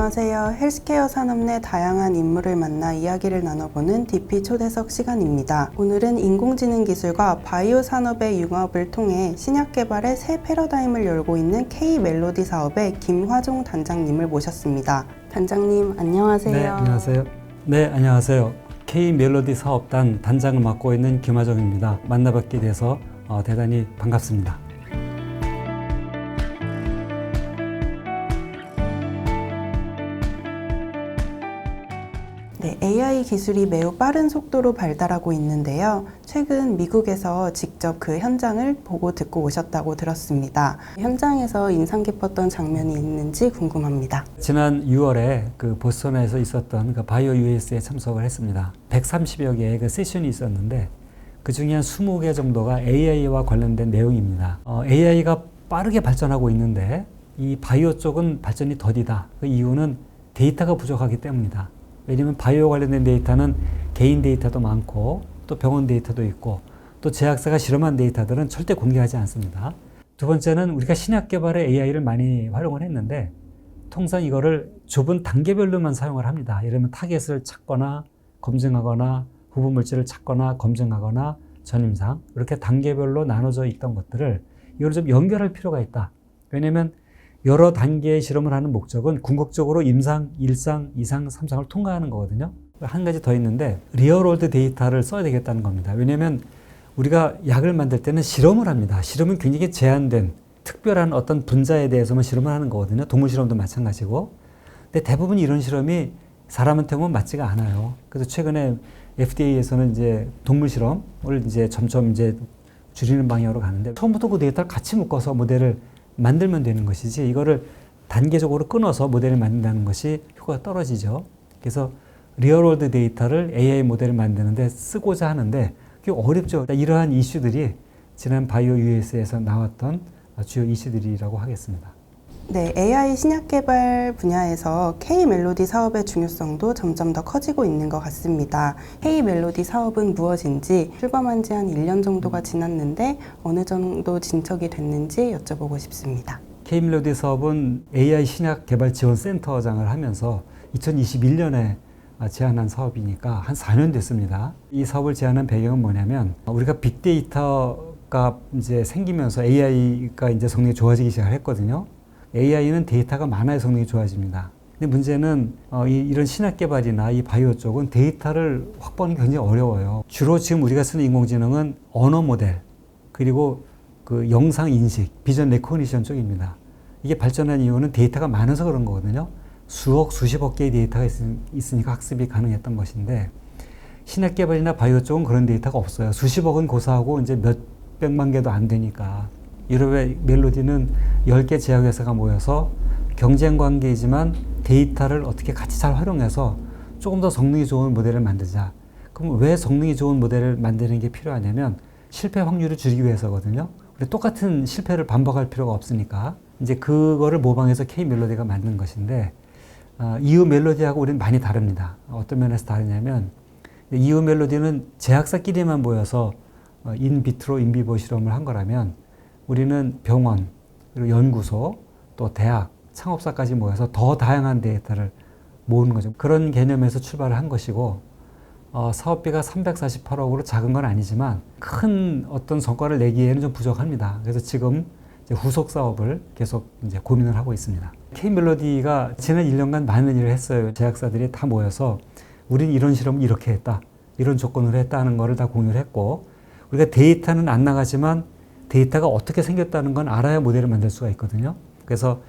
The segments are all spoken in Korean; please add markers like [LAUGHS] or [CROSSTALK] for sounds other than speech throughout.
안녕하세요. 헬스케어 산업 내 다양한 인물을 만나 이야기를 나눠보는 DP 초대석 시간입니다. 오늘은 인공지능 기술과 바이오 산업의 융합을 통해 신약 개발의 새 패러다임을 열고 있는 K 멜로디 사업의 김화종 단장님을 모셨습니다. 단장님 안녕하세요. 네, 안녕하세요. 네, 안녕하세요. K 멜로디 사업단 단장을 맡고 있는 김하정입니다. 만나뵙게 돼서 어, 대단히 반갑습니다. 네, AI 기술이 매우 빠른 속도로 발달하고 있는데요. 최근 미국에서 직접 그 현장을 보고 듣고 오셨다고 들었습니다. 현장에서 인상 깊었던 장면이 있는지 궁금합니다. 지난 6월에 그 보스턴에서 있었던 그 바이오 US에 참석을 했습니다. 130여 개의 그 세션이 있었는데 그 중에 한 20개 정도가 AI와 관련된 내용입니다. 어, AI가 빠르게 발전하고 있는데 이 바이오 쪽은 발전이 더디다. 그 이유는 데이터가 부족하기 때문이다. 왜냐하면 바이오 관련된 데이터는 개인 데이터도 많고 또 병원 데이터도 있고 또 제약사가 실험한 데이터들은 절대 공개하지 않습니다. 두 번째는 우리가 신약 개발에 AI를 많이 활용을 했는데 통상 이거를 좁은 단계별로만 사용을 합니다. 예를 들면 타겟을 찾거나 검증하거나 후보 물질을 찾거나 검증하거나 전임상 이렇게 단계별로 나눠져 있던 것들을 이걸 좀 연결할 필요가 있다. 왜냐하면 여러 단계의 실험을 하는 목적은 궁극적으로 임상, 일상, 이상, 삼상을 통과하는 거거든요. 한 가지 더 있는데 리얼월드 데이터를 써야 되겠다는 겁니다. 왜냐하면 우리가 약을 만들 때는 실험을 합니다. 실험은 굉장히 제한된 특별한 어떤 분자에 대해서만 실험을 하는 거거든요. 동물 실험도 마찬가지고. 근데 대부분 이런 실험이 사람한테는 맞지가 않아요. 그래서 최근에 FDA에서는 이제 동물 실험을 이제 점점 이제 줄이는 방향으로 가는데 처음부터 그 데이터를 같이 묶어서 모델을 만들면 되는 것이지 이거를 단계적으로 끊어서 모델을 만든다는 것이 효과가 떨어지죠. 그래서 리얼월드 데이터를 AI 모델을 만드는데 쓰고자 하는데 그게 어렵죠. 이러한 이슈들이 지난 바이오 US에서 나왔던 주요 이슈들이라고 하겠습니다. 네, AI 신약 개발 분야에서 K 멜로디 사업의 중요성도 점점 더 커지고 있는 것 같습니다. K 멜로디 사업은 무엇인지 출범한 지 한 1년 정도가 지났는데 어느 정도 진척이 됐는지 여쭤보고 싶습니다. K밀로디 사업은 AI 신약 개발 지원 센터장을 하면서 2021년에 제안한 사업이니까 한 4년 됐습니다. 이 사업을 제안한 배경은 뭐냐면 우리가 빅데이터가 이제 생기면서 AI가 이제 성능이 좋아지기 시작했거든요. AI는 데이터가 많아야 성능이 좋아집니다. 근데 문제는 어, 이, 이런 신약 개발이나 이 바이오 쪽은 데이터를 확보하는 게 굉장히 어려워요. 주로 지금 우리가 쓰는 인공지능은 언어 모델 그리고 그 영상 인식, 비전 레코니션 쪽입니다. 이게 발전한 이유는 데이터가 많아서 그런 거거든요. 수억, 수십억 개의 데이터가 있, 으니까 학습이 가능했던 것인데 신약 개발이나 바이오 쪽은 그런 데이터가 없어요. 수십억은 고사하고 이제 몇 백만 개도 안 되니까 유럽의 멜로디는 10개 제약회사가 모여서 경쟁 관계이지만 데이터를 어떻게 같이 잘 활용해서 조금 더 성능이 좋은 모델을 만들자. 그럼 왜 성능이 좋은 모델을 만드는 게 필요하냐면 실패 확률을 줄이기 위해서거든요. 우리 똑같은 실패를 반복할 필요가 없으니까 이제 그거를 모방해서 K 멜로디가 만든 것인데 어, 이후 멜로디하고 우리는 많이 다릅니다. 어떤 면에서 다르냐면 이후 멜로디는 제약사끼리만 모여서 어, 인비트로 인비보 실험을 한 거라면 우리는 병원 그리고 연구소 또 대학 창업사까지 모여서 더 다양한 데이터를 모으는 거죠. 그런 개념에서 출발을 한 것이고 어, 사업비가 348억으로 작은 건 아니지만 큰 어떤 성과를 내기에는 좀 부족합니다. 그래서 지금 후속 사업을 계속 이제 고민을 하고 있습니다. K멜로디가 지난 1년간 많은 일을 했어요. 제약사들이 다 모여서 우리는 이런 실험을 이렇게 했다. 이런 조건으로 했다는 거를 다 공유를 했고 우리가 데이터는 안 나가지만 데이터가 어떻게 생겼다는 건 알아야 모델을 만들 수가 있거든요. 그래서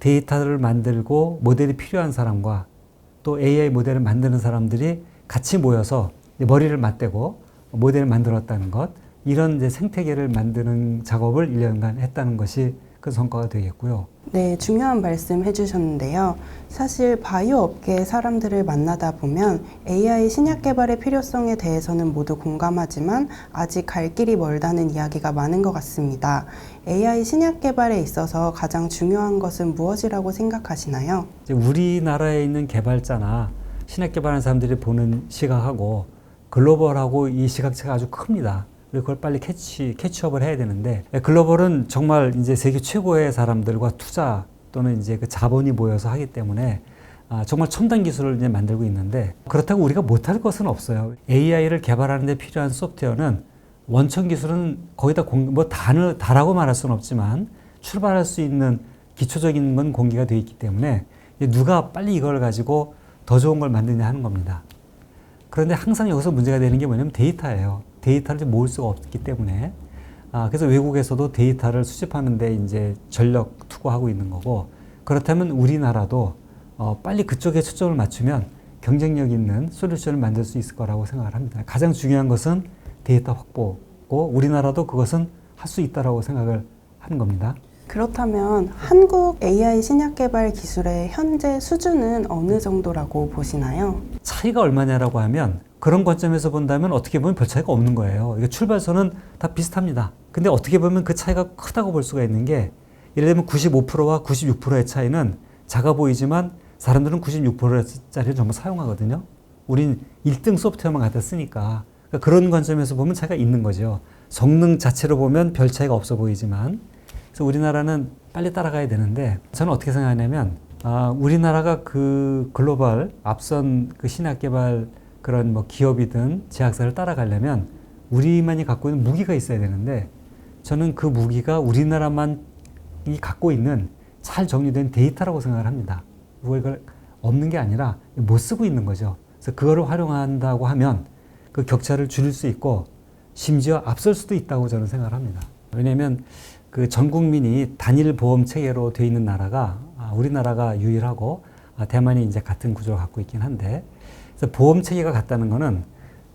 데이터를 만들고 모델이 필요한 사람과 또 AI 모델을 만드는 사람들이 같이 모여서 머리를 맞대고 모델을 만들었다는 것, 이런 이제 생태계를 만드는 작업을 1년간 했다는 것이 그 성과가 되겠고요. 네, 중요한 말씀 해주셨는데요. 사실 바이오 업계의 사람들을 만나다 보면 AI 신약 개발의 필요성에 대해서는 모두 공감하지만 아직 갈 길이 멀다는 이야기가 많은 것 같습니다. AI 신약 개발에 있어서 가장 중요한 것은 무엇이라고 생각하시나요? 우리나라에 있는 개발자나 신약 개발하는 사람들이 보는 시각하고 글로벌하고 이 시각차가 아주 큽니다. 그걸 빨리 캐치, 캐치업을 해야 되는데, 글로벌은 정말 이제 세계 최고의 사람들과 투자 또는 이제 그 자본이 모여서 하기 때문에 아, 정말 첨단 기술을 이제 만들고 있는데 그렇다고 우리가 못할 것은 없어요. AI를 개발하는 데 필요한 소프트웨어는 원천 기술은 거의 다 공, 뭐 다는 다라고 말할 수는 없지만 출발할 수 있는 기초적인 건 공개가 되어 있기 때문에 누가 빨리 이걸 가지고 더 좋은 걸 만드냐 하는 겁니다. 그런데 항상 여기서 문제가 되는 게 뭐냐면 데이터예요. 데이터를 모을 수가 없기 때문에 아, 그래서 외국에서도 데이터를 수집하는데 이제 전력 투구하고 있는 거고 그렇다면 우리나라도 어, 빨리 그쪽에 초점을 맞추면 경쟁력 있는 솔루션을 만들 수 있을 거라고 생각을 합니다. 가장 중요한 것은 데이터 확보고 우리나라도 그것은 할 수 있다라고 생각을 하는 겁니다. 그렇다면 한국 AI 신약 개발 기술의 현재 수준은 어느 정도라고 보시나요? 차이가 얼마냐라고 하면 그런 관점에서 본다면 어떻게 보면 별 차이가 없는 거예요. 이게 출발선은 다 비슷합니다. 근데 어떻게 보면 그 차이가 크다고 볼 수가 있는 게 예를 들면 95%와 96%의 차이는 작아 보이지만 사람들은 96%짜리를 전부 사용하거든요. 우린 1등 소프트웨어만 갖다 쓰니까 그러니까 그런 관점에서 보면 차이가 있는 거죠. 성능 자체로 보면 별 차이가 없어 보이지만 그래서 우리나라는 빨리 따라가야 되는데 저는 어떻게 생각하냐면 아, 우리나라가 그 글로벌 앞선 그 신약 개발 그런 뭐 기업이든 제약사를 따라가려면 우리만이 갖고 있는 무기가 있어야 되는데 저는 그 무기가 우리나라만 이 갖고 있는 잘 정리된 데이터라고 생각을 합니다. 뭐 이걸 없는 게 아니라 못 쓰고 있는 거죠. 그래서 그거를 활용한다고 하면 그 격차를 줄일 수 있고 심지어 앞설 수도 있다고 저는 생각을 합니다. 왜냐하면 그 전 국민이 단일 보험 체계로 되어 있는 나라가 아, 우리나라가 유일하고 아, 대만이 이제 같은 구조를 갖고 있긴 한데 그래서 보험 체계가 같다는 거는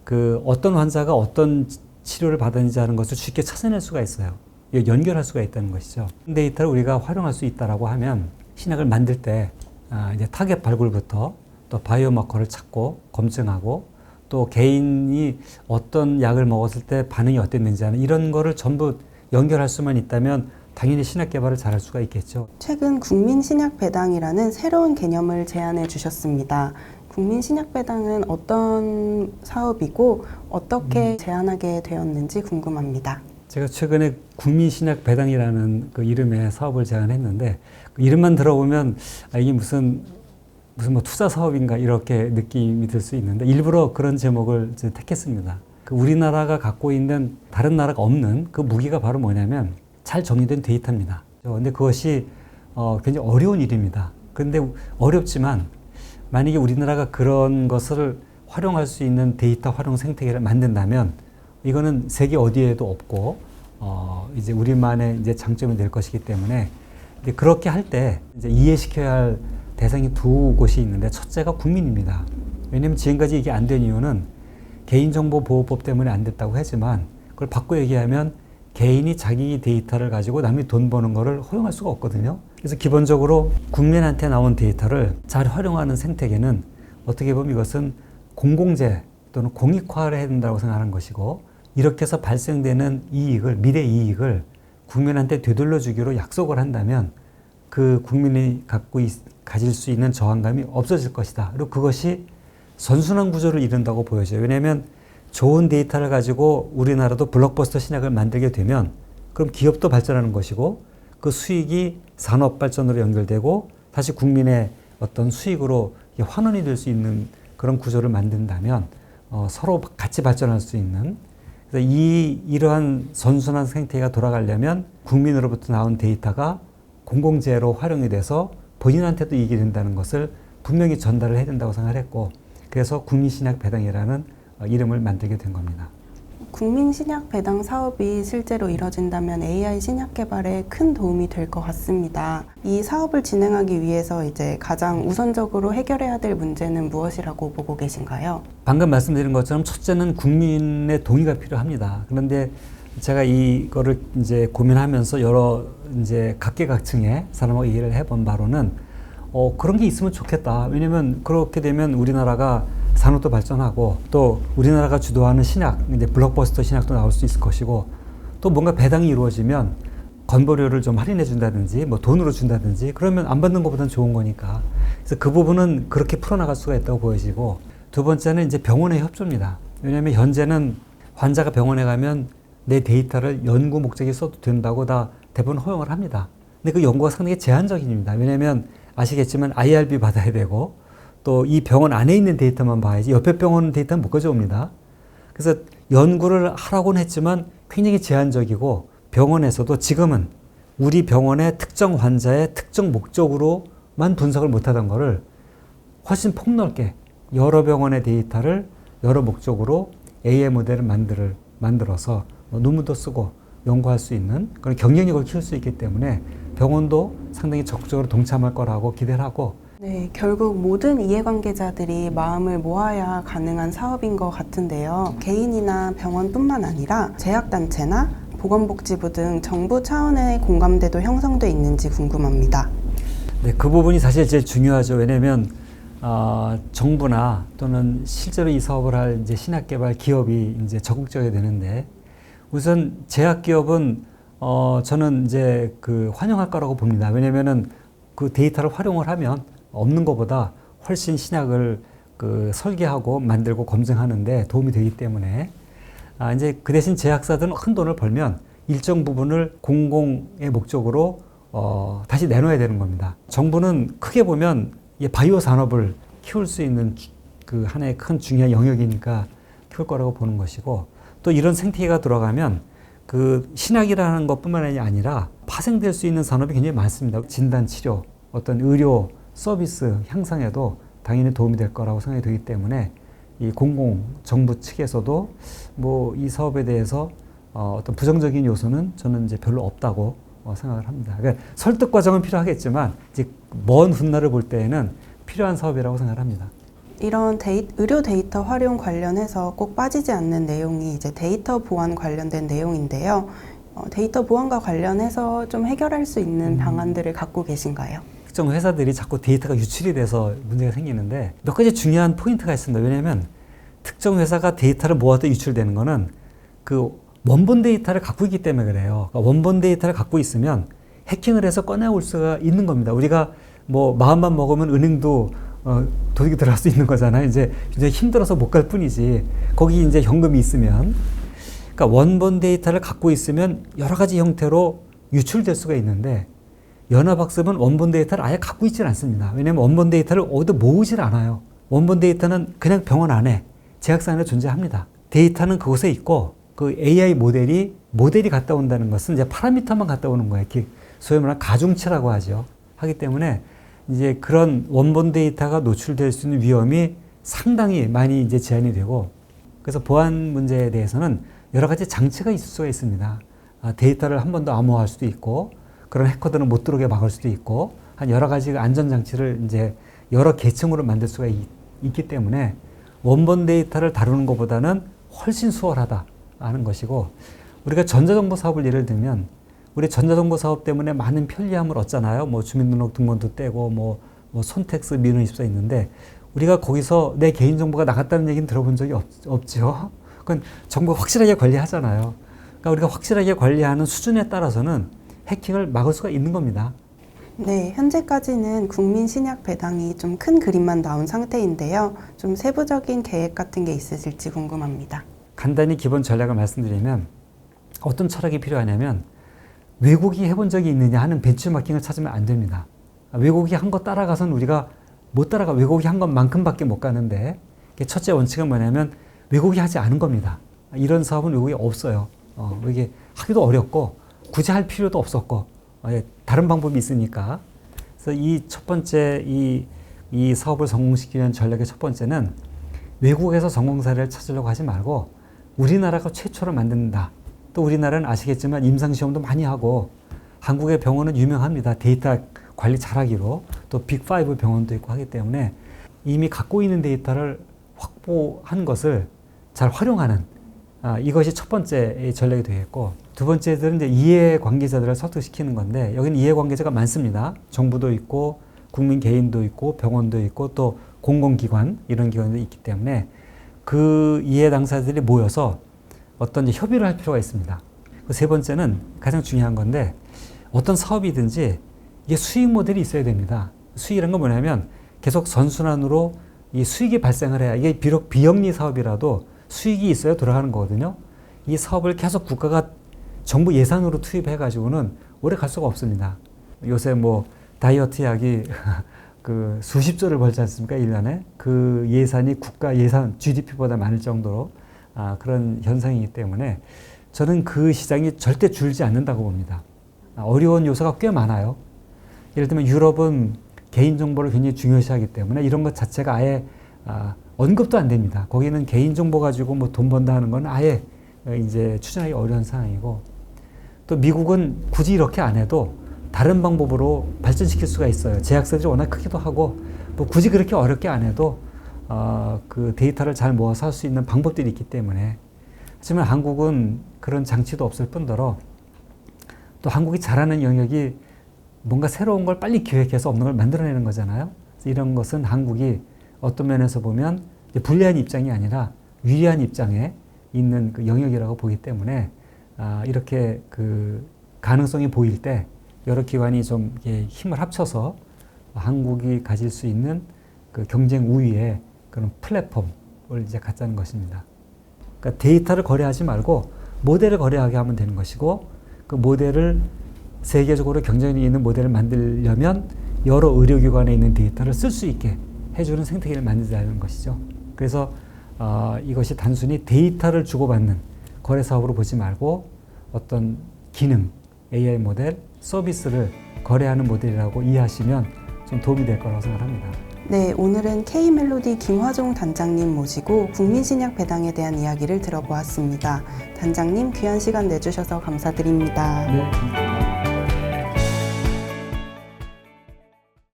그 어떤 환자가 어떤 치료를 받았는지 하는 것을 쉽게 찾아낼 수가 있어요. 연결할 수가 있다는 것이죠. 데이터를 우리가 활용할 수 있다라고 하면 신약을 만들 때 아, 이제 타겟 발굴부터 또 바이오마커를 찾고 검증하고 또 개인이 어떤 약을 먹었을 때 반응이 어땠는지 하는 이런 거를 전부 연결할 수만 있다면 당연히 신약 개발을 잘할 수가 있겠죠. 최근 국민 신약 배당이라는 새로운 개념을 제안해 주셨습니다. 국민 신약 배당은 어떤 사업이고 어떻게 제안하게 되었는지 궁금합니다. 제가 최근에 국민 신약 배당이라는 그 이름의 사업을 제안했는데 그 이름만 들어보면 아, 이게 무슨 무슨 뭐 투자 사업인가 이렇게 느낌이 들 수 있는데 일부러 그런 제목을 이제 택했습니다. 그 우리나라가 갖고 있는 다른 나라가 없는 그 무기가 바로 뭐냐면 잘 정리된 데이터입니다. 그런데 그것이 어, 굉장히 어려운 일입니다. 그런데 어렵지만 만약에 우리나라가 그런 것을 활용할 수 있는 데이터 활용 생태계를 만든다면 이거는 세계 어디에도 없고 어, 이제 우리만의 이제 장점이 될 것이기 때문에 그렇게 할 때 이해시켜야 할 대상이 두 곳이 있는데 첫째가 국민입니다. 왜냐하면 지금까지 이게 안 된 이유는 개인정보보호법 때문에 안 됐다고 하지만 그걸 바꿔 얘기하면 개인이 자기 데이터를 가지고 남이 돈 버는 거를 허용할 수가 없거든요. 그래서 기본적으로 국민한테 나온 데이터를 잘 활용하는 생태계는 어떻게 보면 이것은 공공재 또는 공익화를 해야 된다고 생각하는 것이고 이렇게 해서 발생되는 이익을 미래 이익을 국민한테 되돌려 주기로 약속을 한다면 그 국민이 갖고 있, 가질 수 있는 저항감이 없어질 것이다. 그리고 그것이 선순환 구조를 이룬다고 보여져요. 왜냐하면 좋은 데이터를 가지고 우리나라도 블록버스터 신약을 만들게 되면 그럼 기업도 발전하는 것이고 그 수익이 산업 발전으로 연결되고 다시 국민의 어떤 수익으로 환원이 될 수 있는 그런 구조를 만든다면 어, 서로 같이 발전할 수 있는 그래서 이 이러한 선순환 생태가 돌아가려면 국민으로부터 나온 데이터가 공공재로 활용이 돼서 본인한테도 이익이 된다는 것을 분명히 전달을 해야 된다고 생각을 했고 그래서 국민신약 배당이라는 어, 이름을 만들게 된 겁니다. 국민 신약 배당 사업이 실제로 이뤄진다면 AI 신약 개발에 큰 도움이 될 것 같습니다. 이 사업을 진행하기 위해서 이제 가장 우선적으로 해결해야 될 문제는 무엇이라고 보고 계신가요? 방금 말씀드린 것처럼 첫째는 국민의 동의가 필요합니다. 그런데 제가 이거를 이제 고민하면서 여러 이제 각계각층의 사람하고 얘기를 해본 바로는 어, 그런 게 있으면 좋겠다. 왜냐면 그렇게 되면 우리나라가 산업도 발전하고 또 우리나라가 주도하는 신약, 이제 블록버스터 신약도 나올 수 있을 것이고 또 뭔가 배당이 이루어지면 건보료를 좀 할인해 준다든지 뭐 돈으로 준다든지 그러면 안 받는 것보다는 좋은 거니까 그래서 그 부분은 그렇게 풀어나갈 수가 있다고 보여지고 두 번째는 이제 병원의 협조입니다. 왜냐하면 현재는 환자가 병원에 가면 내 데이터를 연구 목적에 써도 된다고 다 대부분 허용을 합니다. 근데 그 연구가 상당히 제한적입니다. 왜냐하면 아시겠지만 IRB 받아야 되고 또 이 병원 안에 있는 데이터만 봐야지 옆에 병원 데이터는 못 가져옵니다. 그래서 연구를 하라고는 했지만 굉장히 제한적이고 병원에서도 지금은 우리 병원의 특정 환자의 특정 목적으로만 분석을 못하던 거를 훨씬 폭넓게 여러 병원의 데이터를 여러 목적으로 AI 모델을 만들, 만들어서 뭐 논문도 쓰고 연구할 수 있는 그런 경쟁력을 키울 수 있기 때문에 병원도 상당히 적극적으로 동참할 거라고 기대를 하고 네, 결국 모든 이해관계자들이 마음을 모아야 가능한 사업인 것 같은데요. 개인이나 병원뿐만 아니라 제약단체나 보건복지부 등 정부 차원의 공감대도 형성돼 있는지 궁금합니다. 네, 그 부분이 사실 제일 중요하죠. 왜냐하면 어, 정부나 또는 실제로 이 사업을 할 이제 신학개발 기업이 이제 적극적이 되는데 우선 제약 기업은 어, 저는 이제 그 환영할 거라고 봅니다. 왜냐하면은 그 데이터를 활용을 하면 없는 것보다 훨씬 신약을 그 설계하고 만들고 검증하는데 도움이 되기 때문에 아, 이제 그 대신 제약사들은 큰 돈을 벌면 일정 부분을 공공의 목적으로 어, 다시 내놓아야 되는 겁니다. 정부는 크게 보면 이 바이오 산업을 키울 수 있는 주- 그 하나의 큰 중요한 영역이니까 키울 거라고 보는 것이고 또 이런 생태계가 들어가면 그 신약이라는 것뿐만 아니라 파생될 수 있는 산업이 굉장히 많습니다. 진단 치료, 어떤 의료 서비스 향상에도 당연히 도움이 될 거라고 생각이 되기 때문에 이 공공 정부 측에서도 뭐 이 사업에 대해서 어, 어떤 부정적인 요소는 저는 이제 별로 없다고 어, 생각을 합니다. 그러니까 설득 과정은 필요하겠지만 이제 먼 훗날을 볼 때에는 필요한 사업이라고 생각을 합니다. 이런 데이, 의료 데이터 활용 관련해서 꼭 빠지지 않는 내용이 이제 데이터 보안 관련된 내용인데요. 어, 데이터 보안과 관련해서 좀 해결할 수 있는 방안들을 갖고 계신가요? 특정 회사들이 자꾸 데이터가 유출이 돼서 문제가 생기는데 몇 가지 중요한 포인트가 있습니다. 왜냐하면 특정 회사가 데이터를 모아도 유출되는 거는 그 원본 데이터를 갖고 있기 때문에 그래요. 그러니까 원본 데이터를 갖고 있으면 해킹을 해서 꺼내올 수가 있는 겁니다. 우리가 뭐 마음만 먹으면 은행도 어, 도둑이 들어갈 수 있는 거잖아요. 이제 굉장히 힘들어서 못 갈 뿐이지. 거기 이제 현금이 있으면. 그러니까 원본 데이터를 갖고 있으면 여러 가지 형태로 유출될 수가 있는데 연합학습은 원본 데이터를 아예 갖고 있지는 않습니다. 왜냐하면 원본 데이터를 어디도 모으질 않아요. 원본 데이터는 그냥 병원 안에 제약사 안에 존재합니다. 데이터는 그곳에 있고 그 AI 모델이 모델이 갔다 온다는 것은 이제 파라미터만 갔다 오는 거예요. 소위 말하는 가중치라고 하죠. 하기 때문에 이제 그런 원본 데이터가 노출될 수 있는 위험이 상당히 많이 이제 제한이 되고 그래서 보안 문제에 대해서는 여러 가지 장치가 있을 수가 있습니다. 아, 데이터를 한 번 더 암호화할 수도 있고 그런 해커들은 못 들어오게 막을 수도 있고 한 여러 가지 안전 장치를 이제 여러 계층으로 만들 수가 있, 있기 때문에 원본 데이터를 다루는 것보다는 훨씬 수월하다 하는 것이고 우리가 전자정보 사업을 예를 들면 우리 전자정보 사업 때문에 많은 편리함을 얻잖아요. 뭐 주민등록 등본도 떼고 뭐, 뭐 손택스 민원24 있는데 우리가 거기서 내 개인정보가 나갔다는 얘기는 들어본 적이 없, 없죠. 그건 정보 확실하게 관리하잖아요. 그러니까 우리가 확실하게 관리하는 수준에 따라서는 해킹을 막을 수가 있는 겁니다. 네, 현재까지는 국민 신약 배당이 좀 큰 그림만 나온 상태인데요. 좀 세부적인 계획 같은 게 있으실지 궁금합니다. 간단히 기본 전략을 말씀드리면 어떤 철학이 필요하냐면 외국이 해본 적이 있느냐 하는 벤치마킹을 찾으면 안 됩니다. 외국이 한 거 따라가선 우리가 못 따라가 외국이 한 것만큼밖에 못 가는데 첫째 원칙은 뭐냐면 외국이 하지 않은 겁니다. 이런 사업은 외국에 없어요. 어, 이게 하기도 어렵고 굳이 할 필요도 없었고 어, 예, 다른 방법이 있으니까. 그래서 이 첫 번째 이, 이 사업을 성공시키기 위한 전략의 첫 번째는 외국에서 성공 사례를 찾으려고 하지 말고 우리나라가 최초로 만든다. 또 우리나라는 아시겠지만 임상시험도 많이 하고 한국의 병원은 유명합니다. 데이터 관리 잘하기로 또 빅5 병원도 있고 하기 때문에 이미 갖고 있는 데이터를 확보한 것을 잘 활용하는 아, 이것이 첫 번째 전략이 되겠고 두 번째들은 이제 이해 관계자들을 설득시키는 건데 여기는 이해 관계자가 많습니다. 정부도 있고 국민 개인도 있고 병원도 있고 또 공공기관 이런 기관도 있기 때문에 그 이해 당사자들이 모여서 어떤 협의를 할 필요가 있습니다. 그 세 번째는 가장 중요한 건데 어떤 사업이든지 이게 수익 모델이 있어야 됩니다. 수익이란 건 뭐냐면 계속 선순환으로 이 수익이 발생을 해야 이게 비록 비영리 사업이라도 수익이 있어야 돌아가는 거거든요. 이 사업을 계속 국가가 정부 예산으로 투입해 가지고는 오래 갈 수가 없습니다. 요새 뭐 다이어트 약이 [LAUGHS] 그 수십 조를 벌지 않습니까? 일년에 그 예산이 국가 예산 GDP보다 많을 정도로 아, 그런 현상이기 때문에 저는 그 시장이 절대 줄지 않는다고 봅니다. 아, 어려운 요소가 꽤 많아요. 예를 들면 유럽은 개인정보를 굉장히 중요시하기 때문에 이런 것 자체가 아예 아, 언급도 안 됩니다. 거기는 개인정보 가지고 뭐 돈 번다 하는 건 아예 어, 이제 추진하기 어려운 상황이고 또 미국은 굳이 이렇게 안 해도 다른 방법으로 발전시킬 수가 있어요. 제약사들이 워낙 크기도 하고 뭐 굳이 그렇게 어렵게 안 해도 어, 그 데이터를 잘 모아서 할 수 있는 방법들이 있기 때문에 하지만 한국은 그런 장치도 없을 뿐더러 또 한국이 잘하는 영역이 뭔가 새로운 걸 빨리 기획해서 없는 걸 만들어내는 거잖아요. 이런 것은 한국이 어떤 면에서 보면 불리한 입장이 아니라 유리한 입장에 있는 그 영역이라고 보기 때문에 아, 이렇게 그 가능성이 보일 때 여러 기관이 좀 힘을 합쳐서 한국이 가질 수 있는 그 경쟁 우위의 그런 플랫폼을 이제 갖자는 것입니다. 그러니까 데이터를 거래하지 말고 모델을 거래하게 하면 되는 것이고 그 모델을 세계적으로 경쟁력이 있는 모델을 만들려면 여러 의료기관에 있는 데이터를 쓸 수 있게 해주는 생태계를 만들자는 것이죠. 그래서 어, 이것이 단순히 데이터를 주고받는 거래 사업으로 보지 말고 어떤 기능, AI 모델, 서비스를 거래하는 모델이라고 이해하시면 좀 도움이 될 거라고 생각합니다. 네, 오늘은 K멜로디 김화종 단장님 모시고 국민신약 배당에 대한 이야기를 들어보았습니다. 단장님 귀한 시간 내주셔서 감사드립니다. 네.